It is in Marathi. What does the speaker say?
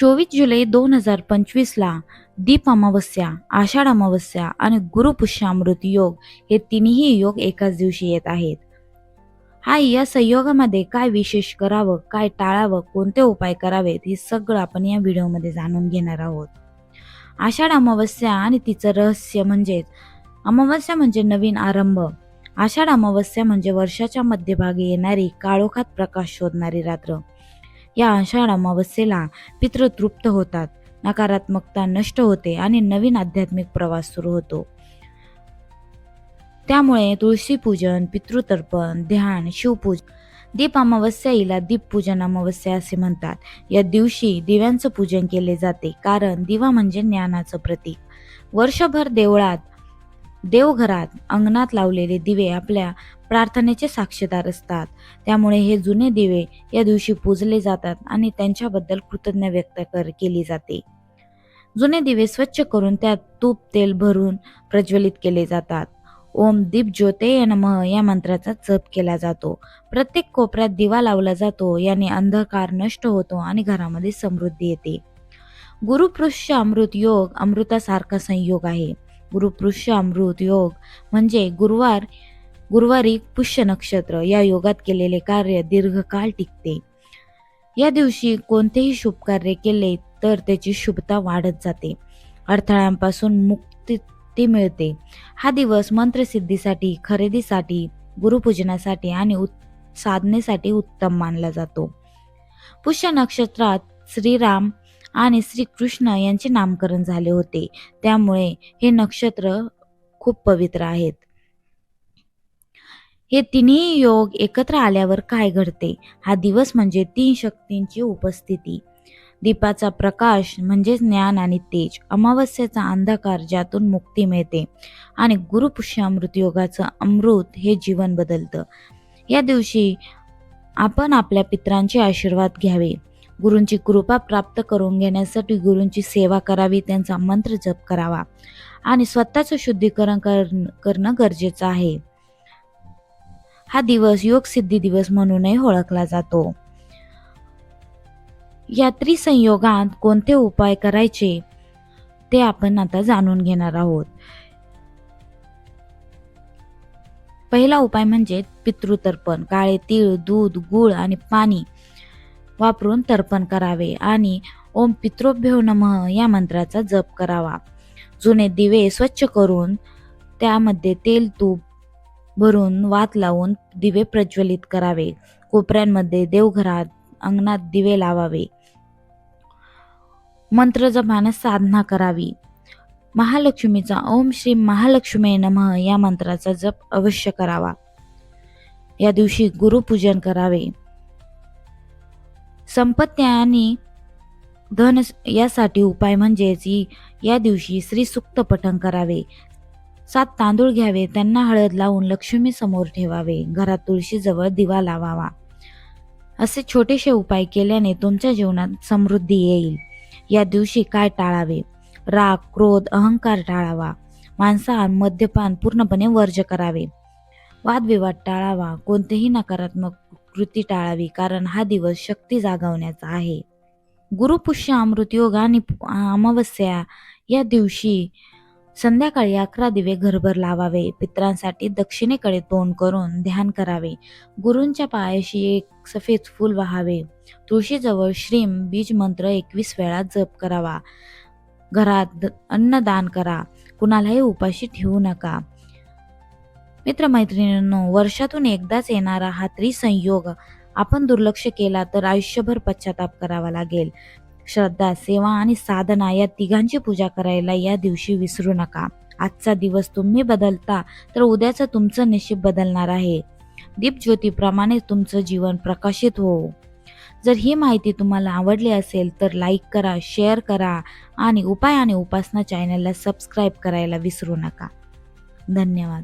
चोवीस जुलै दोन हजार पंचवीसला दीप अमावस्या आषाढ अमावस्या आणि गुरुपुष्यामृत योग हे तिन्ही योग एकाच दिवशी येत आहेत. हा या संयोगामध्ये काय विशेष करावं काय टाळावं कोणते उपाय करावेत हे सगळं आपण या व्हिडिओमध्ये जाणून घेणार आहोत. आषाढ अमावस्या आणि तिचं रहस्य म्हणजेच अमावस्या म्हणजे नवीन आरंभ. आषाढ अमावस्या म्हणजे वर्षाच्या मध्यभागी येणारी काळोखात प्रकाश शोधणारी रात्र. या आषाढ अमावस्येला पितृ तृप्त होतात. नकारात्मकता नष्ट होते आणि नवीन आध्यात्मिक प्रवास सुरू होतो. त्यामुळे तुळशी पूजन पितृतर्पण ध्यान शिवपूजन दीप अमावस्या हिला दीपपूजन अमावस्या असे म्हणतात. या दिवशी दिव्यांचं पूजन केले जाते कारण दिवा म्हणजे ज्ञानाचं प्रतीक. वर्षभर देवळात देवघरात अंगणात लावलेले दिवे आपल्या प्रार्थनेचे साक्षीदार असतात. त्यामुळे हे जुने दिवे या दिवशी पूजले जातात आणि त्यांच्याबद्दल कृतज्ञ व्यक्त कर केली जाते. जुने दिवे स्वच्छ करून त्यात तूप तेल भरून प्रज्वलित केले जातात. ओम दीप ज्योते नमः या मंत्राचा जप केला जातो. प्रत्येक कोपऱ्यात दिवा लावला जातो याने अंधकार नष्ट होतो आणि घरामध्ये समृद्धी येते. गुरुपृष्य अमृत योग अमृतासारखा संयोग आहे. गुरुपृष्य अमृत योग म्हणजे गुरुवार गुरुवारी पुष्य नक्षत्र या योगात केलेले कार्य दीर्घकाळ टिकते. या दिवशी कोणतेही शुभ कार्य केले तर त्याची शुभता वाढत जाते. अडथळ्यांपासून मुक्ती मिळते. हा दिवस मंत्रसिद्धीसाठी खरेदीसाठी गुरुपूजनासाठी आणि उत- साधनेसाठी उत्तम मानला जातो. पुष्य नक्षत्रात श्रीराम आणि श्रीकृष्ण यांचे नामकरण झाले होते. त्यामुळे हे नक्षत्र खूप पवित्र आहेत. हे तिन्ही योग एकत्र आल्यावर काय घडते? हा दिवस म्हणजे तीन शक्तींची उपस्थिती. दीपाचा प्रकाश म्हणजे ज्ञान आणि तेज. अमावस्याचा अंधकार ज्यातून मुक्ती मिळते आणि गुरुपुष्य अमृत योगाचं अमृत हे जीवन बदलतं. या दिवशी आपण आपल्या पित्रांचे आशीर्वाद घ्यावे. गुरूंची कृपा प्राप्त करून घेण्यासाठी गुरूंची सेवा करावी त्यांचा मंत्र जप करावा. आणि स्वतःचं शुद्धीकरण कर- करणं गरजेचं आहे. हा दिवस योग सिद्धी दिवस म्हणूनही ओळखला जातो. या त्रिसंयोगात कोणते उपाय करायचे ते आपण आता जाणून घेणार आहोत. पहिला उपाय म्हणजे पितृतर्पण. काळे तीळ दूध गुळ आणि पाणी वापरून तर्पण करावे आणि ओम पित्रोभ्यो नमः या मंत्राचा जप करावा. जुने दिवे स्वच्छ करून त्यामध्ये तेल तूप भरून वात लावून दिवे प्रज्वलित करावे. कोपऱ्यांमध्ये देवघरात अंगणात दिवे लावावे. मंत्र जपानं साधना करावी. महालक्ष्मीचा ओम श्री महालक्ष्मी नमः या मंत्राचा जप अवश्य करावा. या दिवशी गुरुपूजन करावे. संपत्ती आणि धन यासाठी उपाय म्हणजेच या दिवशी श्री सुक्त पठण करावे. सात तांदूळ घ्यावे. त्यांना हळद लावून लक्ष्मी समोर ठेवावे. घरात तुळशीजवळ दिवा लावावा. असे छोटेसे उपाय केल्याने तुमच्या जीवनात समृद्धी येईल. या दिवशी काय टाळावे? राग क्रोध अहंकार टाळावा. मांसाहार मद्यपान पूर्णपणे वर्ज करावे. वादविवाद टाळावा. कोणतेही नकारात्मक कृती टाळावी कारण हा दिवस शक्ती जागवण्याचा आहे. गुरुपुष्य अमृतयोग आणि अमावस्या या दिवशी संध्याकाळी अकरा दिवे घरभर लावावे. पित्रांसाठी दक्षिणेकडे तोंड करून ध्यान करावे. गुरूंच्या पायाशी एक सफेद फूल वाहावे. तुळशीजवळ श्रीम बीज मंत्र एकवीस वेळा जप करावा. घरात द- अन्नदान करा. कुणालाही उपाशी ठेवू नका. मित्रमैत्रिणींनो वर्षातून एकदाच येणारा हा त्रिसंयोग आपण दुर्लक्ष केला तर आयुष्यभर पश्चाताप करावा लागेल. श्रद्धा सेवा आणि साधना या तिघांची पूजा करायला या दिवशी विसरू नका. आजचा दिवस तुम्ही बदलता तर उद्याचं तुमचं नशीब बदलणार आहे. दीपज्योतीप्रमाणे तुमचं जीवन प्रकाशित हो. जर ही माहिती तुम्हाला आवडली असेल तर लाईक करा शेअर करा आणि उपाय आणि उपासना चॅनलला सबस्क्राईब करायला विसरू नका. धन्यवाद.